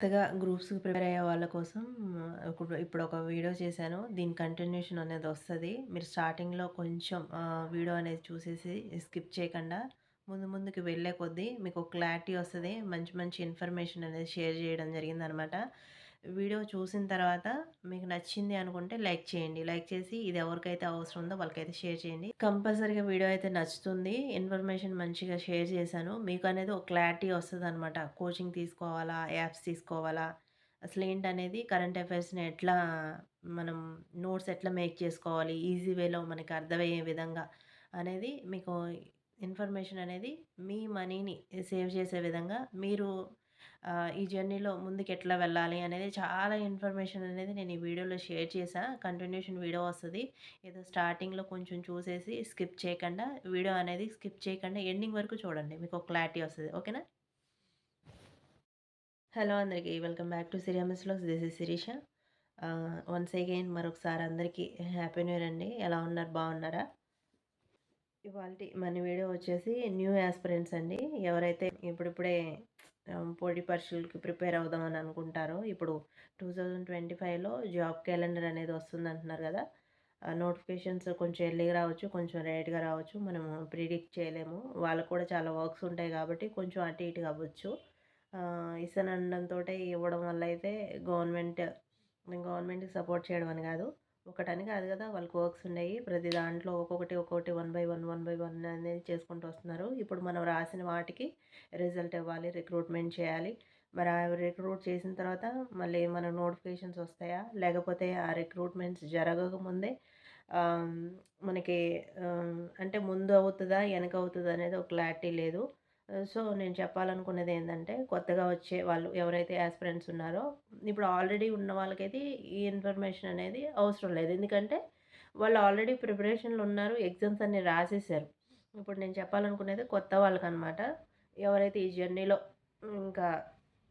కొత్తగా గ్రూప్స్‌కి ప్రిపేర్ అయ్యే వాళ్ళ కోసం ఇప్పుడు ఇప్పుడు ఒక వీడియో చేశాను. దీని కంటిన్యూషన్ అనేది వస్తుంది మీరు స్టార్టింగ్‌లో కొంచెం వీడియో అనేది చూసేసి స్కిప్ చేయకుండా ముందు ముందుకు వెళ్ళే కొద్దీ మీకు క్లారిటీ వస్తుంది మంచి మంచి ఇన్ఫర్మేషన్ అనేది షేర్ చేయడం జరిగిందనమాట. వీడియో చూసిన తర్వాత మీకు నచ్చింది అనుకుంటే లైక్ చేయండి. లైక్ చేసి ఇది ఎవరికైతే అవసరం ఉందో వాళ్ళకైతే షేర్ చేయండి. కంపల్సరీగా వీడియో అయితే నచ్చుతుంది. ఇన్ఫర్మేషన్ మంచిగా షేర్ చేశాను. మీకు అనేది ఒక క్లారిటీ వస్తుంది అనమాట కోచింగ్ తీసుకోవాలా? యాప్స్ తీసుకోవాలా? అసలు ఏంటనేది కరెంట్ అఫైర్స్‌ని ఎట్లా మనం నోట్స్ ఎట్లా మేక్ చేసుకోవాలి? ఈజీ వేలో మనకి అర్థమయ్యే విధంగా అనేది మీకు ఇన్ఫర్మేషన్ అనేది మీ మనీని సేవ్ చేసే విధంగా మీరు ఈ జర్నీలో ముందుకు ఎట్లా వెళ్ళాలి అనేది చాలా ఇన్ఫర్మేషన్ అనేది నేను ఈ వీడియోలో షేర్ చేశాను కంటిన్యూషన్ వీడియో వస్తుంది. ఏదో స్టార్టింగ్లో కొంచెం చూసేసి స్కిప్ చేయకుండా వీడియో అనేది స్కిప్ చేయకుండా ఎండింగ్ వరకు చూడండి. మీకు ఒక క్లారిటీ వస్తుంది. ఓకేనా? హలో అందరికీ. Welcome back to సిరియామిస్లో this is Sirisha. Once again మరొకసారి అందరికీ హ్యాపీ న్యూ ఇయర్ అండి. ఎలా ఉన్నారు? బాగున్నారా? ఇవాళ మన వీడియో వచ్చేసి న్యూ యాస్పిరెంట్స్ అండి. ఎవరైతే ఇప్పుడిప్పుడే పోటీ పరీక్షలకి ప్రిపేర్ అవుదామని అనుకుంటారో. ఇప్పుడు టూ థౌజండ్ ట్వంటీ ఫైవ్లో జాబ్ క్యాలెండర్ అనేది వస్తుంది అంటున్నారు కదా నోటిఫికేషన్స్ కొంచెం ఎర్లీగా రావచ్చు కొంచెం లేట్గా రావచ్చు. మనం ప్రిడిక్ట్ చేయలేము. వాళ్ళకు కూడా చాలా వర్క్స్ ఉంటాయి కాబట్టి కొంచెం అటు ఇటు అవ్వచ్చు. ఇసనండంతో ఇవ్వడం వల్ల అయితే గవర్నమెంట్ గవర్నమెంట్కి సపోర్ట్ చేయడం అని కాదు. ఒకటని కాదు కదా వాళ్ళకి వర్క్స్ ఉన్నాయి ప్రతి దాంట్లో ఒక్కొక్కటి ఒక్కొక్కటి one by one one by one అనేది చేసుకుంటూ వస్తున్నారు. ఇప్పుడు మనం రాసిన వాటికి రిజల్ట్ ఇవ్వాలి రిక్రూట్మెంట్ చేయాలి. మరి ఆ రిక్రూట్ చేసిన తర్వాత మళ్ళీ మన నోటిఫికేషన్స్ వస్తాయా? లేకపోతే ఆ రిక్రూట్మెంట్స్ జరగకముందే మనకి అంటే ముందు అవుతుందా వెనక అవుతుందా అనేది ఒక క్లారిటీ లేదు. సో నేను చెప్పాలనుకునేది ఏంటంటే కొత్తగా వచ్చే వాళ్ళు ఎవరైతే యాస్పిరెంట్స్ ఉన్నారో ఇప్పుడు ఆల్రెడీ ఉన్న వాళ్ళకైతే ఈ ఇన్ఫర్మేషన్ అనేది అవసరం లేదు. ఎందుకంటే వాళ్ళు ఆల్రెడీ ప్రిపరేషన్లు ఉన్నారు ఎగ్జామ్స్ అన్నీ రాసేసారు ఇప్పుడు నేను చెప్పాలనుకునేది కొత్త వాళ్ళకి అనమాట ఎవరైతే ఈ జర్నీలో ఇంకా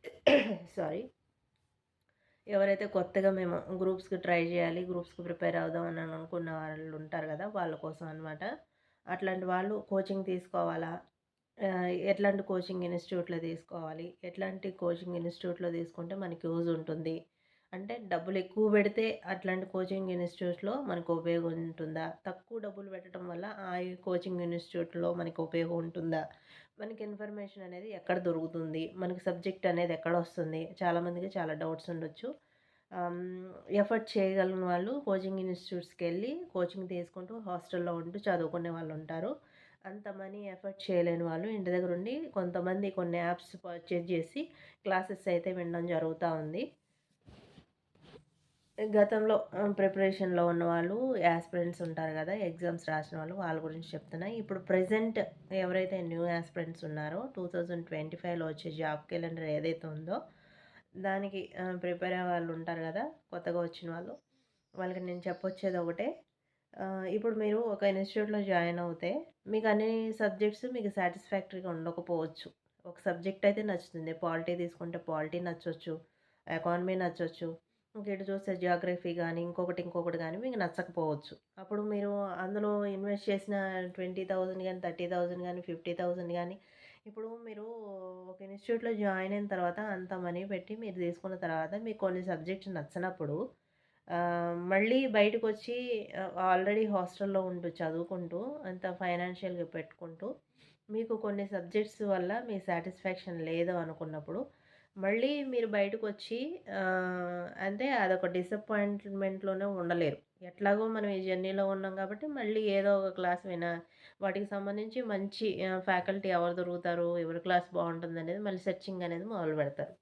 సారీ ఎవరైతే కొత్తగా మేము గ్రూప్స్కి ట్రై చేయాలి గ్రూప్స్కి ప్రిపేర్ అవుదాం అని అనుకున్న వాళ్ళు ఉంటారు కదా వాళ్ళ కోసం అనమాట అట్లాంటి వాళ్ళు కోచింగ్ తీసుకోవాలా? ఎట్లాంటి కోచింగ్ ఇన్స్టిట్యూట్లో తీసుకోవాలి? ఎట్లాంటి కోచింగ్ ఇన్స్టిట్యూట్లో తీసుకుంటే మనకి యూజ్ ఉంటుంది? అంటే డబ్బులు ఎక్కువ పెడితే అట్లాంటి కోచింగ్ ఇన్స్టిట్యూట్లో మనకు ఉపయోగం ఉంటుందా? తక్కువ డబ్బులు పెట్టడం వల్ల ఆ కోచింగ్ ఇన్స్టిట్యూట్లో మనకి ఉపయోగం ఉంటుందా? మనకి ఇన్ఫర్మేషన్ అనేది ఎక్కడ దొరుకుతుంది? మనకి సబ్జెక్ట్ అనేది ఎక్కడ వస్తుంది? చాలామందికి చాలా డౌట్స్ ఉండొచ్చు. ఎఫర్ట్ చేయగలిగిన వాళ్ళు కోచింగ్ ఇన్స్టిట్యూట్స్కి వెళ్ళి కోచింగ్ తీసుకుంటూ హాస్టల్లో ఉంటూ చదువుకునే వాళ్ళు ఉంటారు. అంత మనీ ఎఫర్ట్ చేయలేని వాళ్ళు ఇంటి దగ్గర ఉండి కొంతమంది కొన్ని యాప్స్ పర్చేజ్ చేసి క్లాసెస్ అయితే వినడం జరుగుతూ ఉంది. గతంలో ప్రిపరేషన్లో ఉన్న వాళ్ళు యాస్పిరెంట్స్ ఉంటారు కదా ఎగ్జామ్స్ రాసిన వాళ్ళు వాళ్ళ గురించి చెప్తున్నా. ఇప్పుడు ప్రజెంట్ ఎవరైతే న్యూ యాస్పిరెంట్స్ ఉన్నారో టూ థౌజండ్ ట్వంటీ ఫైవ్లో వచ్చే జాబ్ క్యాలెండర్ ఏదైతే ఉందో దానికి ప్రిపేర్ అయ్యే వాళ్ళు ఉంటారు కదా కొత్తగా వచ్చిన వాళ్ళు వాళ్ళకి నేను చెప్పొచ్చేది ఒకటే. ఇప్పుడు మీరు ఒక ఇన్స్టిట్యూట్లో జాయిన్ అవుతే మీకు అన్ని సబ్జెక్ట్స్ మీకు సాటిస్ఫాక్టరీగా ఉండకపోవచ్చు. ఒక సబ్జెక్ట్ అయితే నచ్చుతుంది. పాలిటీ తీసుకుంటే పాలిటీ నచ్చవచ్చు ఎకానమీ నచ్చవచ్చు ఇంకేటి చూస్తే జియోగ్రఫీ కానీ ఇంకొకటి ఇంకొకటి కానీ మీకు నచ్చకపోవచ్చు. అప్పుడు మీరు అందులో ఇన్వెస్ట్ చేసిన ట్వంటీ థౌజండ్ కానీ థర్టీ థౌజండ్ కానీ ఫిఫ్టీ థౌజండ్ కానీ ఇప్పుడు మీరు ఒక ఇన్స్టిట్యూట్లో జాయిన్ అయిన తర్వాత అంత మనీ పెట్టి మీరు తీసుకున్న తర్వాత మీకు కొన్ని సబ్జెక్ట్స్ నచ్చినప్పుడు మళ్ళీ బయటకు వచ్చి ఆల్రెడీ హాస్టల్లో ఉంటూ చదువుకుంటూ అంత ఫైనాన్షియల్గా పెట్టుకుంటూ మీకు కొన్ని సబ్జెక్ట్స్ వల్ల మీ సాటిస్ఫాక్షన్ లేదు అనుకున్నప్పుడు మళ్ళీ మీరు బయటకు వచ్చి అంటే అదొక డిసప్పాయింట్మెంట్లోనే ఉండలేరు. ఎట్లాగో మనం ఈ జర్నీలో ఉన్నాం కాబట్టి మళ్ళీ ఏదో ఒక క్లాస్ వినా వాటికి సంబంధించి మంచి ఫ్యాకల్టీ ఎవరు దొరుకుతారు ఎవరి క్లాస్ బాగుంటుంది అనేది మళ్ళీ సెర్చింగ్ అనేది మొదలు పెడతారు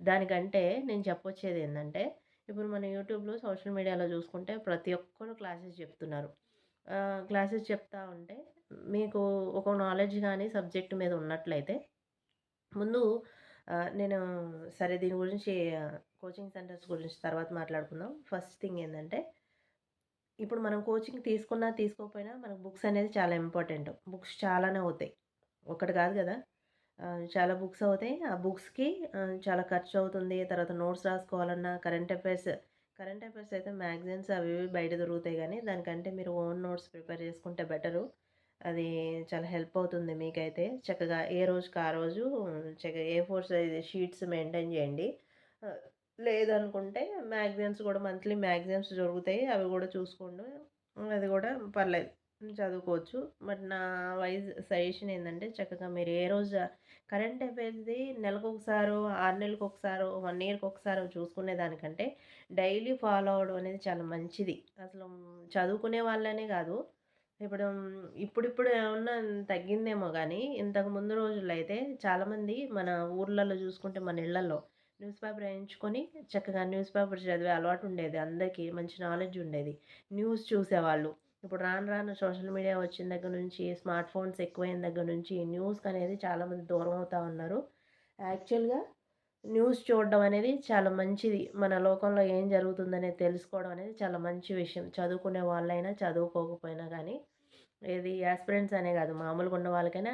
దానికంటే నేను చెప్పొచ్చేది ఏంటంటే ఇప్పుడు మన యూట్యూబ్లో సోషల్ మీడియాలో చూసుకుంటే ప్రతి ఒక్కరు క్లాసెస్ చెప్తున్నారు. క్లాసెస్ చెప్తా ఉంటే మీకు ఒక నాలెడ్జ్ కానీ సబ్జెక్ట్ మీద ఉన్నట్లయితే ముందు నేను సరే దీని గురించి కోచింగ్ సెంటర్స్ గురించి తర్వాత మాట్లాడుకుందాం. ఫస్ట్ థింగ్ ఏంటంటే ఇప్పుడు మనం కోచింగ్ తీసుకున్నా తీసుకోకపోయినా మనకు బుక్స్ అనేది చాలా ఇంపార్టెంట్. బుక్స్ చాలానే అవుతాయి. ఒకటి కాదు కదా? చాలా బుక్స్ అవుతాయి. ఆ బుక్స్కి చాలా ఖర్చు అవుతుంది తర్వాత నోట్స్ రాసుకోవాలన్నా కరెంట్ అఫైర్స్ కరెంట్ అఫైర్స్ అయితే మ్యాగజైన్స్ అవి బయట దొరుకుతాయి కానీ దానికంటే మీరు ఓన్ నోట్స్ ప్రిపేర్ చేసుకుంటే బెటరు. అది చాలా హెల్ప్ అవుతుంది మీకైతే. చక్కగా ఏ రోజుకి ఆ రోజు చక్కగా A four size sheets maintain చేయండి. లేదనుకుంటే మ్యాగజైన్స్ కూడా మంత్లీ మ్యాగజైన్స్ దొరుకుతాయి. అవి కూడా చూసుకోండి. అది కూడా పర్లేదు. చదువుకోవచ్చు. బట్ నా వైజ్ సజెషన్ ఏంటంటే చక్కగా మీరు ఏ రోజు కరెంట్ అఫైర్స్ది నెలకు ఒకసారో ఆరు నెలలకు ఒకసారో వన్ ఇయర్కి ఒకసారో చూసుకునే దానికంటే డైలీ ఫాలో అవడం అనేది చాలా మంచిది. అసలు చదువుకునే వాళ్ళనే కాదు. ఇప్పుడు ఇప్పుడిప్పుడు ఏమన్నా తగ్గిందేమో కానీ ఇంతకు ముందు రోజుల్లో అయితే చాలామంది మన ఊర్లలో చూసుకుంటే మన ఇళ్ళలో న్యూస్ పేపర్ వేయించుకొని చక్కగా న్యూస్ పేపర్ చదివే అలవాటు ఉండేది. అందరికీ మంచి నాలెడ్జ్ ఉండేది. న్యూస్ చూసేవాళ్ళు. ఇప్పుడు రాను రాను సోషల్ మీడియా వచ్చిన దగ్గర నుంచి స్మార్ట్ ఫోన్స్ ఎక్కువైన దగ్గర నుంచి న్యూస్ అనేది చాలామంది దూరం అవుతూ ఉన్నారు. యాక్చువల్గా న్యూస్ చూడడం అనేది చాలా మంచిది. మన లోకంలో ఏం జరుగుతుందనేది తెలుసుకోవడం అనేది చాలా మంచి విషయం. చదువుకునే వాళ్ళైనా చదువుకోకపోయినా కానీ ఇది యాస్పిరెంట్స్ అనే కాదు మామూలుగా ఉన్న వాళ్ళకైనా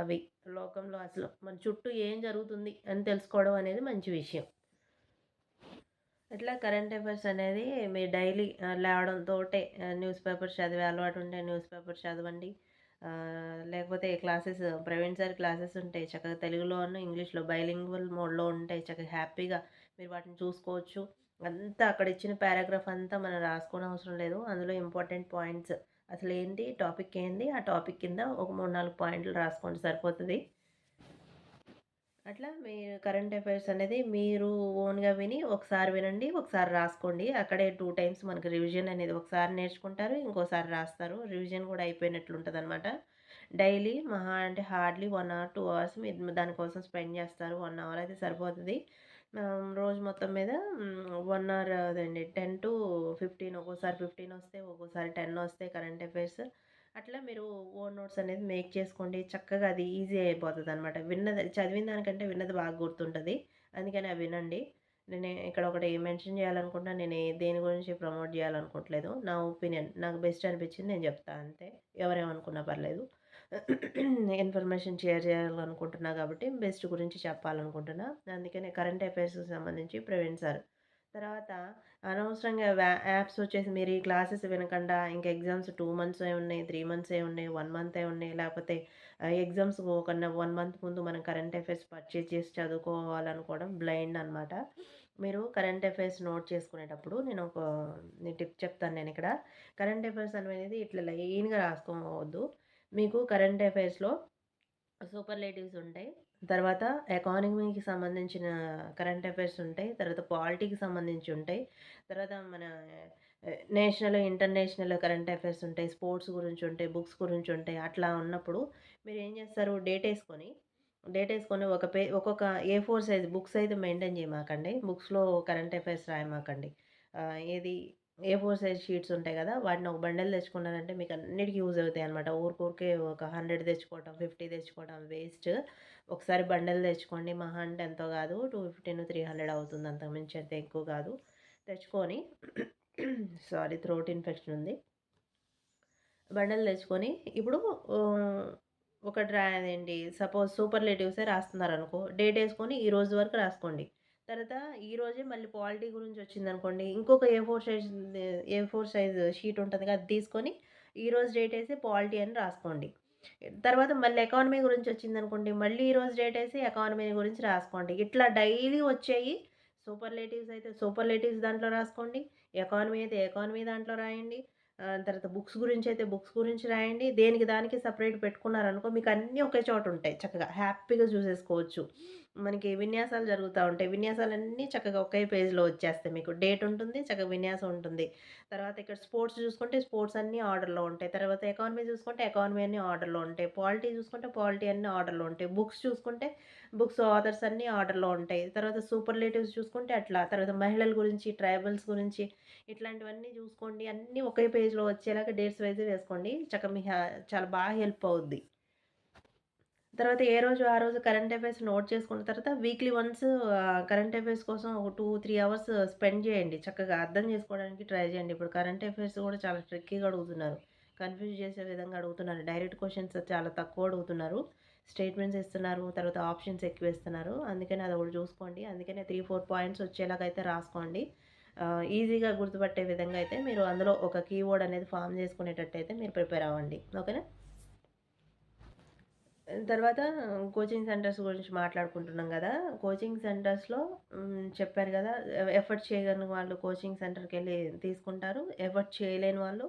అవి లోకంలో అసలు మన చుట్టూ ఏం జరుగుతుంది అని తెలుసుకోవడం అనేది మంచి విషయం. ఇట్లా కరెంట్ అఫైర్స్ అనేది మీరు డైలీ లేవడంతో న్యూస్ పేపర్ చదివే అలవాటు ఉంటే న్యూస్ పేపర్ చదవండి. లేకపోతే క్లాసెస్ ప్రవీణ్ సార్ క్లాసెస్ ఉంటాయి చక్కగా తెలుగులోను ఇంగ్లీష్లో బైలింగ్వల్ మోడ్లో ఉంటాయి చక్కగా హ్యాపీగా మీరు వాటిని చూసుకోవచ్చు. అంతా అక్కడ ఇచ్చిన పారాగ్రాఫ్ అంతా మనం రాసుకోవడం అవసరం లేదు. అందులో ఇంపార్టెంట్ పాయింట్స్. అసలు ఏంటి టాపిక్ ఏంటి ఆ టాపిక్ కింద ఒక మూడు నాలుగు పాయింట్లు రాసుకోండి సరిపోతుంది. అట్లా మీరు కరెంట్ అఫైర్స్ అనేది మీరు ఓన్గా విని ఒకసారి వినండి ఒకసారి రాసుకోండి. అక్కడే టూ టైమ్స్ మనకి రివిజన్ అనేది ఒకసారి నేర్చుకుంటారు ఇంకోసారి రాస్తారు. రివిజన్ కూడా అయిపోయినట్లు ఉంటుంది అనమాట డైలీ మహా అంటే hardly one hour two hours మీరు దానికోసం స్పెండ్ చేస్తారు. వన్ అవర్ అయితే సరిపోతుంది. రోజు మొత్తం మీద వన్ అవర్ అదండి టెన్ టు ఫిఫ్టీన్ ఒక్కోసారి ఫిఫ్టీన్ వస్తే ఒక్కోసారి టెన్ వస్తే కరెంట్ అఫైర్స్ అట్లా మీరు ఓన్ నోట్స్ అనేది మేక్ చేసుకోండి. చక్కగా అది ఈజీ అయిపోతుంది అనమాట విన్నది చదివిన దానికంటే విన్నది బాగా గుర్తుంటుంది. అందుకని అవి వినండి. నేను ఇక్కడ ఒకటి మెన్షన్ చేయాలనుకుంటున్నా. నేను దేని గురించి ప్రమోట్ చేయాలనుకోవట్లేదు. నా ఒపీనియన్ నాకు బెస్ట్ అనిపించింది నేను చెప్తాను అంతే. ఎవరేమనుకున్నా పర్లేదు. ఇన్ఫర్మేషన్ షేర్ చేయాలనుకుంటున్నా కాబట్టి బెస్ట్ గురించి చెప్పాలనుకుంటున్నా. అందుకనే కరెంట్ అఫైర్స్కి సంబంధించి ప్రవీణ్ సార్. తర్వాత అనవసరంగా యాప్స్ వచ్చేసి మీరు ఈ క్లాసెస్ వినకుండా ఇంకా ఎగ్జామ్స్ టూ మంత్స్ ఏ ఉన్నాయి త్రీ మంత్స్ ఏ ఉన్నాయి వన్ మంత్ ఏ ఉన్నాయి లేకపోతే ఎగ్జామ్స్ పోకుండా వన్ మంత్ ముందు మనం కరెంట్ అఫైర్స్ పర్చేజ్ చేసి చదువుకోవాలనుకోవడం బ్లైండ్ అనమాట మీరు కరెంట్ అఫైర్స్ నోట్ చేసుకునేటప్పుడు నేను ఒక టిప్ చెప్తాను నేను ఇక్కడ. కరెంట్ అఫైర్స్ అనేది ఇట్లా లైన్గా రాసుకోవద్దు. మీకు కరెంట్ అఫైర్స్లో సూపర్లేటివ్స్ ఉంటాయి. తర్వాత ఎకానమీకి సంబంధించిన కరెంట్ అఫైర్స్ ఉంటాయి. తర్వాత పాలిటీకి సంబంధించి ఉంటాయి. తర్వాత మన నేషనల్ ఇంటర్నేషనల్ కరెంట్ అఫైర్స్ ఉంటాయి. స్పోర్ట్స్ గురించి ఉంటాయి బుక్స్ గురించి ఉంటాయి. అట్లా ఉన్నప్పుడు మీరు ఏం చేస్తారు? డేట్ వేసుకొని డేట్ వేసుకొని ఒక పే ఒక్కొక్క ఏ ఫోర్ సైజ్ బుక్స్ అయితే మెయింటైన్ చేయమాకండి. బుక్స్లో కరెంట్ అఫైర్స్ రాయమాకండి. ఏది ఏ ఫోర్ సైజ్ షీట్స్ ఉంటాయి కదా వాటిని ఒక బండల్ తెచ్చుకున్నారంటే మీకు అన్నిటికీ యూజ్ అవుతాయి అనమాట ఊరికూరికే ఒక హండ్రెడ్ తెచ్చుకోవటం ఫిఫ్టీ తెచ్చుకోవటం వేస్ట్. ఒకసారి బండల్ తెచ్చుకోండి. మహా అంటే ఎంతో కాదు. టూ ఫిఫ్టీన్ త్రీ హండ్రెడ్ అవుతుంది. అంతకుమించి అయితే ఎక్కువ కాదు. తెచ్చుకొని సారీ థ్రోట్ ఇన్ఫెక్షన్ ఉంది. బండలు తెచ్చుకొని ఇప్పుడు ఒక డ్రా అదేంటి సపోజ్ సూపర్లేటివ్సే రాస్తున్నారు అనుకో డేట్ వేసుకొని ఈ రోజు వరకు రాసుకోండి. తర్వాత ఈరోజే మళ్ళీ పాలిటీ గురించి వచ్చింది అనుకోండి ఇంకొక A four size A four size sheet ఉంటుంది కదా అది తీసుకొని ఈరోజు డేట్ వేసి పాలిటీ అని రాసుకోండి. తర్వాత మళ్ళీ ఎకానమీ గురించి వచ్చింది అనుకోండి మళ్ళీ ఈరోజు డేట్ వేసి ఎకానమీ గురించి రాసుకోండి. ఇట్లా డైలీ వచ్చేయి. సూపర్లేటివ్స్ అయితే సూపర్లేటివ్స్ దాంట్లో రాసుకోండి. ఎకానమీ అయితే ఎకానమీ దాంట్లో రాయండి. తర్వాత బుక్స్ గురించి అయితే బుక్స్ గురించి రాయండి. దేనికి దానికి సపరేట్ పెట్టుకున్నారనుకో మీకు అన్నీ ఒకే చోట ఉంటాయి చక్కగా. హ్యాపీగా చూసేసుకోవచ్చు. మనకి విన్యాసాలు జరుగుతూ ఉంటాయి. విన్యాసాలన్నీ చక్కగా ఒకే పేజ్లో వచ్చేస్తాయి మీకు. డేట్ ఉంటుంది చక్కగా విన్యాసం ఉంటుంది. తర్వాత ఇక్కడ స్పోర్ట్స్ చూసుకుంటే స్పోర్ట్స్ అన్నీ ఆర్డర్లో ఉంటాయి. తర్వాత ఎకానమీ చూసుకుంటే ఎకానమీ అన్నీ ఆర్డర్లో ఉంటాయి. పాలిటీ చూసుకుంటే పాలిటీ అన్నీ ఆర్డర్లో ఉంటాయి. బుక్స్ చూసుకుంటే బుక్స్ ఆథర్స్ అన్నీ ఆర్డర్లో ఉంటాయి. తర్వాత సూపర్లేటివ్స్ చూసుకుంటే అట్లా. తర్వాత మహిళల గురించి ట్రైబల్స్ గురించి ఇట్లాంటివన్నీ చూసుకోండి. అన్నీ ఒకే పేజ్లో వచ్చేలాగా డేట్స్ వైజ్ వేసుకోండి. చక్కగా మీ చాలా బాగా హెల్ప్ అవుద్ది. తర్వాత ఏ రోజు ఆ రోజు కరెంట్ అఫైర్స్ నోట్ చేసుకున్న తర్వాత వీక్లీ వన్స్ కరెంట్ అఫైర్స్ కోసం ఒక టూ త్రీ అవర్స్ స్పెండ్ చేయండి. చక్కగా అర్థం చేసుకోవడానికి ట్రై చేయండి. ఇప్పుడు కరెంట్ అఫైర్స్ కూడా చాలా ట్రిక్కీగా అడుగుతున్నారు. కన్ఫ్యూజ్ చేసే విధంగా అడుగుతున్నారు. డైరెక్ట్ క్వశ్చన్స్ చాలా తక్కువ అడుగుతున్నారు. స్టేట్మెంట్స్ ఇస్తున్నారు. తర్వాత ఆప్షన్స్ ఎక్కువ ఇస్తున్నారు. అందుకని అది ఒకటి చూసుకోండి. అందుకనే త్రీ ఫోర్ పాయింట్స్ వచ్చేలాగైతే రాసుకోండి. ఈజీగా గుర్తుపట్టే విధంగా అయితే మీరు అందులో ఒక కీవర్డ్ అనేది ఫామ్ చేసుకునేటట్టు అయితే మీరు ప్రిపేర్ అవ్వండి. ఓకేనా తర్వాత కోచింగ్ సెంటర్స్ గురించి మాట్లాడుకుంటున్నాం కదా. కోచింగ్ సెంటర్స్లో చెప్పారు కదా ఎఫర్ట్ చేయగలిగిన వాళ్ళు కోచింగ్ సెంటర్కి వెళ్ళి తీసుకుంటారు. ఎఫర్ట్ చేయలేని వాళ్ళు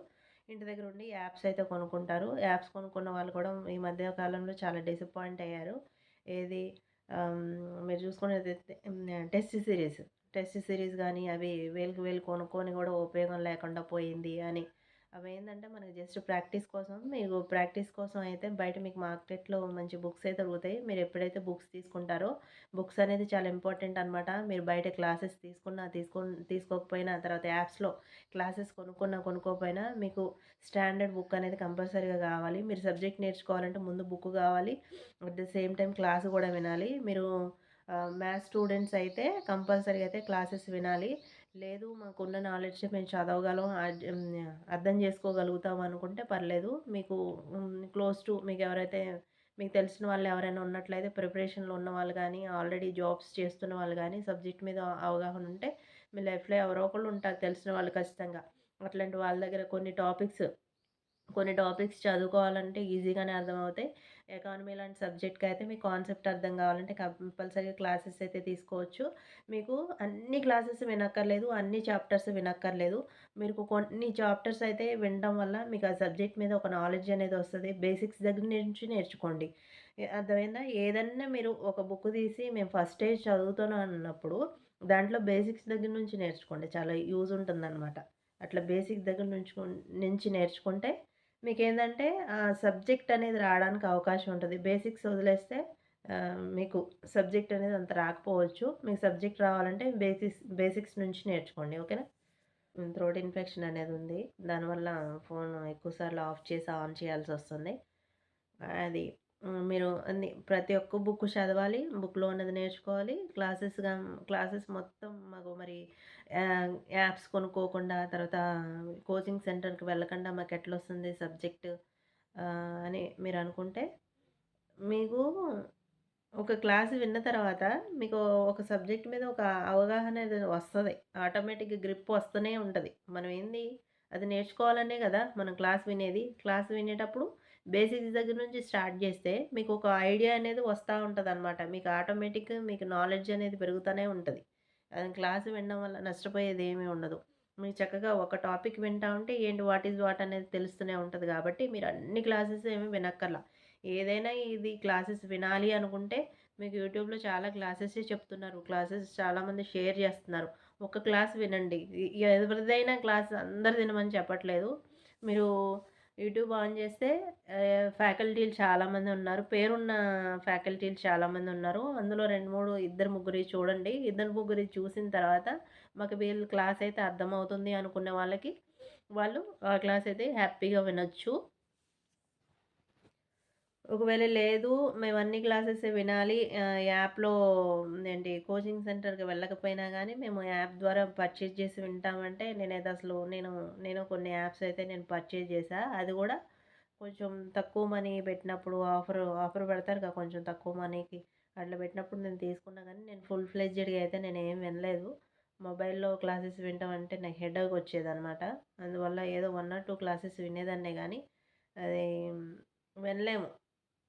ఇంటి దగ్గర ఉండి యాప్స్ అయితే కొనుక్కుంటారు. యాప్స్ కొనుక్కున్న వాళ్ళు కూడా ఈ మధ్య కాలంలో చాలా డిసప్పాయింట్ అయ్యారు. ఏది మీరు చూసుకునేది టెస్ట్ సిరీస్. టెస్ట్ సిరీస్ కానీ అవి వేలకు వేలు కొనుక్కొని కూడా ఉపయోగం లేకుండా పోయింది అని అవి ఏంటంటే మనకి జస్ట్ ప్రాక్టీస్ కోసం మీకు ప్రాక్టీస్ కోసం అయితే బయట మీకు మార్కెట్లో మంచి బుక్స్ అయితే దొరుకుతాయి. మీరు ఎప్పుడైతే బుక్స్ తీసుకుంటారో బుక్స్ అనేది చాలా ఇంపార్టెంట్ అనమాట మీరు బయట క్లాసెస్ తీసుకున్నా తీసుకో తీసుకోకపోయినా తర్వాత యాప్స్లో క్లాసెస్ కొనుక్కున్నా కొనుక్కోకపోయినా మీకు స్టాండర్డ్ బుక్ అనేది కంపల్సరీగా కావాలి. మీరు సబ్జెక్ట్ నేర్చుకోవాలంటే ముందు బుక్ కావాలి. At the same time class కూడా వినాలి. మీరు మ్యాథ్స్ స్టూడెంట్స్ అయితే కంపల్సరీగా అయితే క్లాసెస్ వినాలి. లేదు మాకున్న నాలెడ్జ్ మేము చదవగలం అర్థం చేసుకోగలుగుతాం అనుకుంటే పర్లేదు. మీకు క్లోజ్ టు మీకు ఎవరైతే మీకు తెలిసిన వాళ్ళు ఎవరైనా ఉన్నట్లయితే ప్రిపరేషన్లో ఉన్న వాళ్ళు కానీ ఆల్రెడీ జాబ్స్ చేస్తున్న వాళ్ళు కానీ సబ్జెక్ట్ మీద అవగాహన ఉంటే మీ లైఫ్లో ఎవరో ఒకళ్ళు ఉంటారు తెలిసిన వాళ్ళు ఖచ్చితంగా. అట్లాంటి వాళ్ళ దగ్గర కొన్ని టాపిక్స్ కొన్ని టాపిక్స్ చదువుకోవాలంటే ఈజీగానే అర్థమవుతాయి. ఎకానమీ లాంటి సబ్జెక్ట్కి అయితే మీకు కాన్సెప్ట్ అర్థం కావాలంటే కంపల్సరీగా క్లాసెస్ అయితే తీసుకోవచ్చు. మీకు అన్ని క్లాసెస్ వినక్కర్లేదు అన్ని చాప్టర్స్ వినక్కర్లేదు. మీరు కొన్ని చాప్టర్స్ అయితే వినడం వల్ల మీకు ఆ సబ్జెక్ట్ మీద ఒక నాలెడ్జ్ అనేది వస్తుంది. బేసిక్స్ దగ్గర నుంచి నేర్చుకోండి. అర్థమైందా? ఏదన్నా మీరు ఒక బుక్ తీసి మేము ఫస్ట్ ఏజ్ చదువుతున్నాం అన్నప్పుడు దాంట్లో బేసిక్స్ దగ్గర నుంచి నేర్చుకోండి. చాలా యూజ్ ఉంటుందన్నమాట. అట్లా బేసిక్ దగ్గర నుంచి నుంచి నేర్చుకుంటే మీకు ఏంటంటే ఆ సబ్జెక్ట్ అనేది రావడానికి అవకాశం ఉంటుంది. బేసిక్స్ వదిలేస్తే మీకు సబ్జెక్ట్ అనేది అంత రాకపోవచ్చు. మీకు సబ్జెక్ట్ రావాలంటే బేసిక్స్ బేసిక్స్ నుంచి నేర్చుకోండి ఓకేనా? థ్రోట్ ఇన్ఫెక్షన్ అనేది ఉంది. దానివల్ల ఫోన్ ఎక్కువసార్లు ఆఫ్ చేసి ఆన్ చేయాల్సి వస్తుంది. అది మీరు అన్ని ప్రతి ఒక్క బుక్ చదవాలి బుక్లో ఉన్నది నేర్చుకోవాలి. క్లాసెస్గా క్లాసెస్ మొత్తం మాకు మరి యాప్స్ కొనుక్కోకుండా తర్వాత కోచింగ్ సెంటర్కి వెళ్ళకుండా మాకు ఎట్లా వస్తుంది సబ్జెక్ట్ అని మీరు అనుకుంటే మీకు ఒక క్లాస్ విన్న తర్వాత మీకు ఒక సబ్జెక్ట్ మీద ఒక అవగాహన అనేది వస్తుంది. ఆటోమేటిక్గా గ్రిప్ వస్తూనే ఉంటుంది. మనం ఏంది? అది నేర్చుకోవాలనే కదా మనం క్లాస్ వినేది. క్లాస్ వినేటప్పుడు బేసిక్స్ దగ్గర నుంచి స్టార్ట్ చేస్తే మీకు ఒక ఐడియా అనేది వస్తూ ఉంటుంది అనమాట మీకు ఆటోమేటిక్ మీకు నాలెడ్జ్ అనేది పెరుగుతూనే ఉంటుంది. క్లాస్ వినడం వల్ల నష్టపోయేది ఏమీ ఉండదు. మీరు చక్కగా ఒక టాపిక్ వింటా ఉంటే ఏంటి వాట్ ఈజ్ వాట్ అనేది తెలుస్తూనే ఉంటుంది కాబట్టి మీరు అన్ని క్లాసెస్ ఏమి వినక్కర్లా. ఏదైనా ఇది క్లాసెస్ వినాలి అనుకుంటే మీకు యూట్యూబ్లో చాలా క్లాసెస్ చెప్తున్నారు. క్లాసెస్ చాలామంది షేర్ చేస్తున్నారు. ఒక క్లాస్ వినండి. ఎవరిదైనా క్లాస్ అందరు తినమని చెప్పట్లేదు. మీరు యూట్యూబ్ ఆన్ చేస్తే ఫ్యాకల్టీలు చాలామంది ఉన్నారు. పేరున్న ఫ్యాకల్టీలు చాలామంది ఉన్నారు. అందులో రెండు మూడు ఇద్దరు ముగ్గురి చూడండి. ఇద్దరు ముగ్గురి చూసిన తర్వాత మాకు వీళ్ళ క్లాస్ అయితే అర్థమవుతుంది అనుకునే వాళ్ళకి వాళ్ళు ఆ క్లాస్ అయితే హ్యాపీగా వినొచ్చు. ఒకవేళ లేదు మేము అన్ని క్లాసెస్ వినాలి. యాప్లో ఏంటి కోచింగ్ సెంటర్కి వెళ్ళకపోయినా కానీ మేము యాప్ ద్వారా పర్చేజ్ చేసి వింటామంటే నేనైతే అసలు నేను నేను కొన్ని యాప్స్ అయితే నేను పర్చేజ్ చేశా. అది కూడా కొంచెం తక్కువ మనీ పెట్టినప్పుడు ఆఫర్ ఆఫర్ పెడతారు కదా కొంచెం తక్కువ మనీకి అట్లా పెట్టినప్పుడు నేను తీసుకున్నా కానీ నేను ఫుల్ ఫ్లెడ్జెడ్గా అయితే నేను ఏం వినలేదు. మొబైల్లో క్లాసెస్ వింటామంటే నాకు హెడ్ఏక్ వచ్చేదనమాట అందువల్ల ఏదో వన్ ఆర్ టూ క్లాసెస్ వినేదాన్నే కానీ అది వినలేము.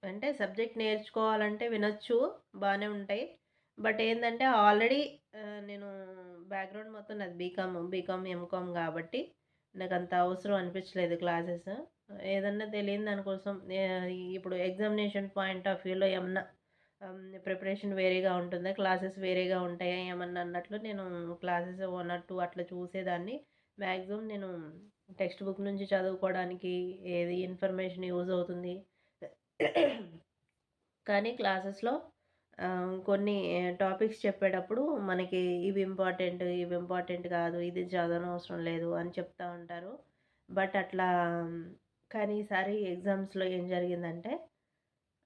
అంటే సబ్జెక్ట్ నేర్చుకోవాలంటే వినొచ్చు బాగానే ఉంటాయి. బట్ ఏంటంటే ఆల్రెడీ నేను బ్యాక్గ్రౌండ్ మొత్తం నాది బీకామ్ బీకామ్ ఎంకామ్ కాబట్టి నాకు అంత అవసరం అనిపించలేదు క్లాసెస్. ఏదన్నా తెలియని దానికోసం ఇప్పుడు ఎగ్జామినేషన్ పాయింట్ ఆఫ్ వ్యూలో ఏమన్నా ప్రిపరేషన్ వేరేగా ఉంటుందా క్లాసెస్ వేరేగా ఉంటాయా ఏమన్నా అన్నట్లు నేను క్లాసెస్ వన్ ఆర్ టూ అట్లా చూసేదాన్ని. మ్యాక్సిమం నేను టెక్స్ట్ బుక్ నుంచి చదువుకోవడానికి ఏది ఇన్ఫర్మేషన్ యూజ్ అవుతుంది కానీ క్లాసెస్లో కొన్ని టాపిక్స్ చెప్పేటప్పుడు మనకి ఇవి ఇంపార్టెంట్ ఇవి ఇంపార్టెంట్ కాదు ఇది చదవనవసరం లేదు అని చెప్తూ ఉంటారు. బట్ అట్లా కానీ ఈసారి ఎగ్జామ్స్లో ఏం జరిగిందంటే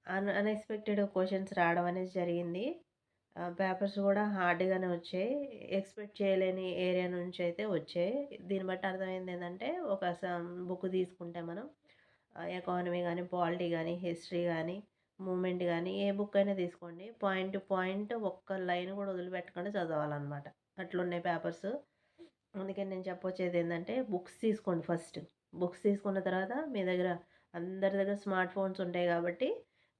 అన్ అన్ఎక్స్పెక్టెడ్ క్వశ్చన్స్ రావడం అనేది జరిగింది. పేపర్స్ కూడా హార్డ్గానే వచ్చాయి. ఎక్స్పెక్ట్ చేయలేని ఏరియా నుంచి అయితే వచ్చాయి. దీన్ని బట్టి అర్థమైంది ఏంటంటే ఒక బుక్ తీసుకుంటే మనం ఎకానమీ కానీ పాలిటీ కానీ హిస్టరీ కానీ మూమెంట్ కానీ ఏ బుక్ అయినా తీసుకోండి. పాయింట్ పాయింట్ ఒక్క లైన్ కూడా వదిలిపెట్టకుండా చదవాలన్నమాట. అట్లున్నాయి పేపర్స్ అందుకే నేను చెప్పొచ్చేది ఏంటంటే బుక్స్ తీసుకోండి ఫస్ట్ బుక్స్ తీసుకున్న తర్వాత మీ దగ్గర అందరి దగ్గర స్మార్ట్ ఫోన్స్ ఉంటాయి కాబట్టి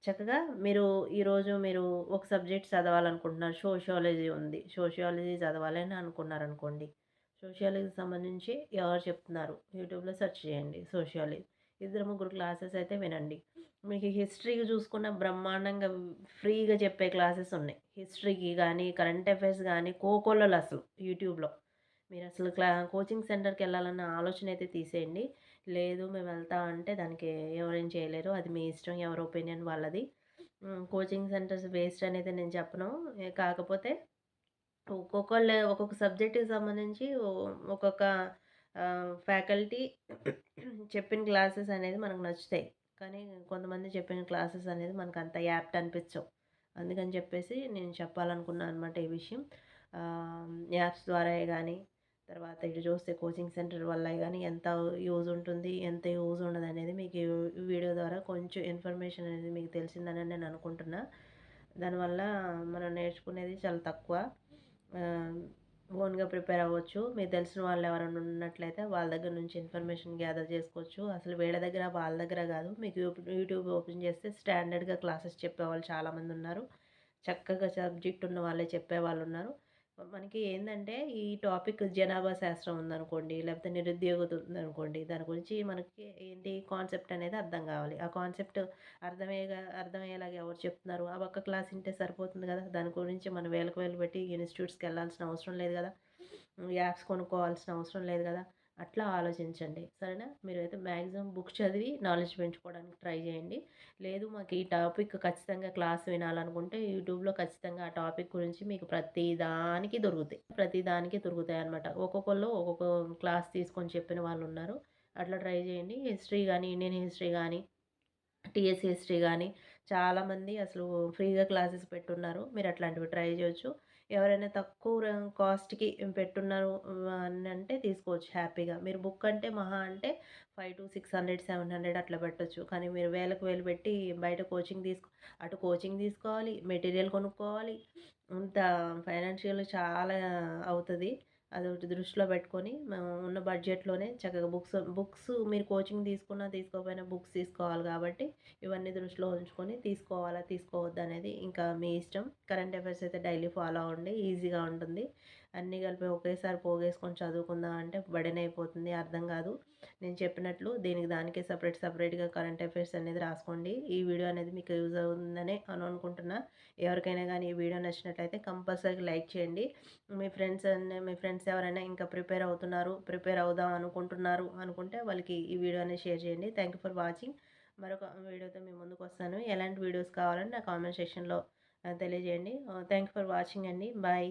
చక్కగా మీరు ఈరోజు మీరు ఒక సబ్జెక్ట్ చదవాలనుకుంటున్నారు. సోషియాలజీ ఉంది. సోషియాలజీ చదవాలని అనుకున్నారనుకోండి. సోషియాలజీకి సంబంధించి ఎవరు చెప్తున్నారు? యూట్యూబ్లో సెర్చ్ చేయండి. సోషియాలజీ ఇద్దరు ముగ్గురు క్లాసెస్ అయితే వినండి. మీకు హిస్టరీకి చూసుకున్న బ్రహ్మాండంగా ఫ్రీగా చెప్పే క్లాసెస్ ఉన్నాయి. హిస్టరీకి కానీ కరెంట్ అఫైర్స్ కానీ కోకోలలో అసలు యూట్యూబ్లో. మీరు అసలు క్లా కోచింగ్ సెంటర్కి వెళ్ళాలన్న ఆలోచన అయితే తీసేయండి. లేదు మేము వెళ్తా అంటే దానికి ఎవరేం చేయలేరు. అది మీ ఇష్టం ఎవరి ఒపీనియన్ వాళ్ళది. కోచింగ్ సెంటర్స్ వేస్ట్ అనేది నేను చెప్పను. కాకపోతే ఒక్కొక్కళ్ళు ఒక్కొక్క సబ్జెక్టుకి సంబంధించి ఒక్కొక్క ఫ్యాకల్టీ చెప్పిన క్లాసెస్ అనేది మనకు నచ్చుతాయి. కానీ కొంతమంది చెప్పిన క్లాసెస్ అనేది మనకు అంత యాప్ట్ అనిపించవు. అందుకని చెప్పేసి నేను చెప్పాలనుకున్నాను అనమాట ఈ విషయం. యాప్స్ ద్వారా కానీ తర్వాత ఇటు చూస్తే కోచింగ్ సెంటర్ వల్ల కానీ ఎంత యూజ్ ఉంటుంది ఎంత యూజ్ ఉండదు అనేది మీకు వీడియో ద్వారా కొంచెం ఇన్ఫర్మేషన్ అనేది మీకు తెలిసిందని నేను అనుకుంటున్నా. దానివల్ల మనం నేర్చుకునేది చాలా తక్కువ. ఓన్గా ప్రిపేర్ అవ్వచ్చు. మీకు తెలిసిన వాళ్ళు ఎవరైనా ఉన్నట్లయితే వాళ్ళ దగ్గర నుంచి ఇన్ఫర్మేషన్ గ్యాదర్ చేసుకోవచ్చు. అసలు వీళ్ళ దగ్గర వాళ్ళ దగ్గర కాదు. మీకు యూట్యూబ్ ఓపెన్ చేస్తే స్టాండర్డ్గా క్లాసెస్ చెప్పేవాళ్ళు చాలామంది ఉన్నారు. చక్కగా సబ్జెక్ట్ ఉన్న వాళ్ళే చెప్పేవాళ్ళు ఉన్నారు. మనకి ఏంటంటే ఈ టాపిక్ జనాభా శాస్త్రం ఉందనుకోండి లేకపోతే నిరుద్యోగత ఉందనుకోండి దాని గురించి మనకి ఏంటి కాన్సెప్ట్ అనేది అర్థం కావాలి. ఆ కాన్సెప్ట్ అర్థమయ్యేగా అర్థమయ్యేలాగా ఎవరు చెప్తున్నారు? ఆ ఒక్క క్లాస్ వింటే సరిపోతుంది కదా? దాని గురించి మనం వేలకు వేలు పెట్టి ఇన్స్టిట్యూట్స్కి వెళ్ళాల్సిన అవసరం లేదు కదా? యాప్స్ కొనుక్కోవాల్సిన అవసరం లేదు కదా? అట్లా ఆలోచించండి. సరేనా? మీరు అయితే మ్యాక్సిమం బుక్ చదివి నాలెడ్జ్ పెంచుకోవడానికి ట్రై చేయండి. లేదు మాకు ఈ టాపిక్ ఖచ్చితంగా క్లాస్ వినాలనుకుంటే యూట్యూబ్లో ఖచ్చితంగా ఆ టాపిక్ గురించి మీకు ప్రతి దానికి దొరుకుతాయి. ప్రతి దానికి దొరుకుతాయి అనమాట ఒక్కొక్కళ్ళు ఒక్కొక్క క్లాస్ తీసుకొని చెప్పిన వాళ్ళు ఉన్నారు. అట్లా ట్రై చేయండి. హిస్టరీ కానీ ఇండియన్ హిస్టరీ కానీ టీఎస్ హిస్టరీ కానీ చాలామంది అసలు ఫ్రీగా క్లాసెస్ పెట్టున్నారు. మీరు అట్లాంటివి ట్రై చేయొచ్చు. ఎవరైనా తక్కువ కాస్ట్కి పెట్టున్నారు అని అంటే తీసుకోవచ్చు హ్యాపీగా. మీరు బుక్ అంటే మహా అంటే five to six hundred seven hundred అట్లా పెట్టచ్చు. కానీ మీరు వేలకు వేలు పెట్టి బయట కోచింగ్ తీసుకో అటు కోచింగ్ తీసుకోవాలి మెటీరియల్ కొనుక్కోవాలి. అంత ఫైనాన్షియల్ చాలా అవుతుంది. అది ఒకటి దృష్టిలో పెట్టుకొని మేము ఉన్న బడ్జెట్లోనే చక్కగా బుక్స్ బుక్స్ మీరు కోచింగ్ తీసుకున్నా తీసుకోకపోయినా బుక్స్ తీసుకోవాలి కాబట్టి ఇవన్నీ దృష్టిలో ఉంచుకొని తీసుకోవాలా తీసుకోవద్దు అనేది ఇంకా మీ ఇష్టం. కరెంట్ అఫైర్స్ అయితే డైలీ ఫాలో అవ్వండి ఈజీగా ఉంటుంది. అన్నీ కలిపి ఒకేసారి పోగేసుకొని చదువుకుందాం అంటే బడెన్ అయిపోతుంది అర్థం కాదు. నేను చెప్పినట్లు దీనికి దానికే సపరేట్ సపరేట్గా కరెంట్ అఫైర్స్ అనేది రాసుకోండి. ఈ వీడియో అనేది మీకు యూజ్ అవుతుందని అని అనుకుంటున్నా. ఎవరికైనా కానీ ఈ వీడియో నచ్చినట్లయితే కంపల్సరీ లైక్ చేయండి. మీ ఫ్రెండ్స్ మీ ఫ్రెండ్స్ ఎవరైనా ఇంకా ప్రిపేర్ అవుతున్నారు ప్రిపేర్ అవుదాం అనుకుంటున్నారు అనుకుంటే వాళ్ళకి ఈ వీడియో అనేది షేర్ చేయండి. థ్యాంక్ యూ ఫర్ వాచింగ్ మరొక వీడియోతో మీ ముందుకు వస్తాను. ఎలాంటి వీడియోస్ కావాలని నా కామెంట్ సెక్షన్లో తెలియజేయండి. థ్యాంక్ యూ ఫర్ వాచింగ్ అండి. బాయ్